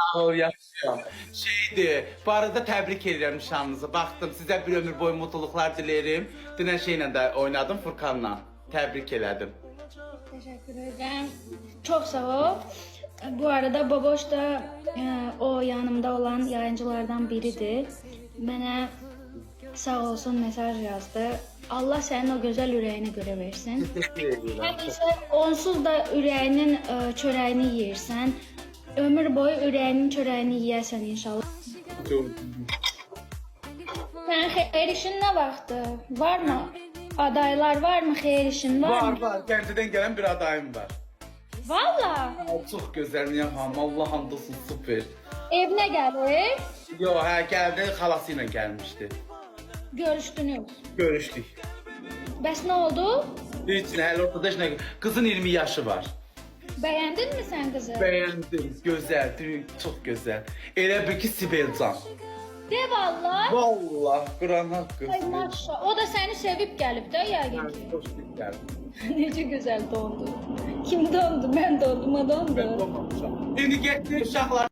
Sağ ol yaşayam. Şeydi, bu arada təbrik edirəm nişanınızı. Baxdım, sizə bir ömür boyu mutluluqlar dilərim. Dünən şeylə də oynadım Furkanla. Təbrik elədim. Teşekkür ederim. Çok sağ ol. Bu arada Baboş da e, o yanımda olan yayıncılardan biridir. Bana sağ olsun mesaj yazdı. Allah senin o güzel yüreğine göre versin. İse onsuz da ürəyinin e, çörəyini yeyirsən. Ömür boyu ürəyinin çörəyini yeyərsən inşallah. Sen xeyir işin ne vaxtı? Var mı? Adaylar var mı? Xeyir işin var, Var, var. Gəncədən gələn bir adayım var. Valla. Çox gözəl yapam. Allah hamdolsun super. Evine gelir. Yo, hə, gəldi, xalası ilə gəlmişdi. Görüştünüz. Görüşdük. Bəs nə oldu? Nə, hələ ortada heç nə. Qızın 20 yaşı var. Bəyəndin mi sən qızı? Bəyəndim, gözəl, çox gözəl. Elə bil ki Sibelcan. De valla. Vallah, Quran haqqı. Ay maşallah. O da səni sevib gəlib də yəqin ki. Xoş gəldi. Necə gözəl dondu. Kim dondu? Mən dondum, o dondu. Ben olmamışam. İndi getdi uşaqlar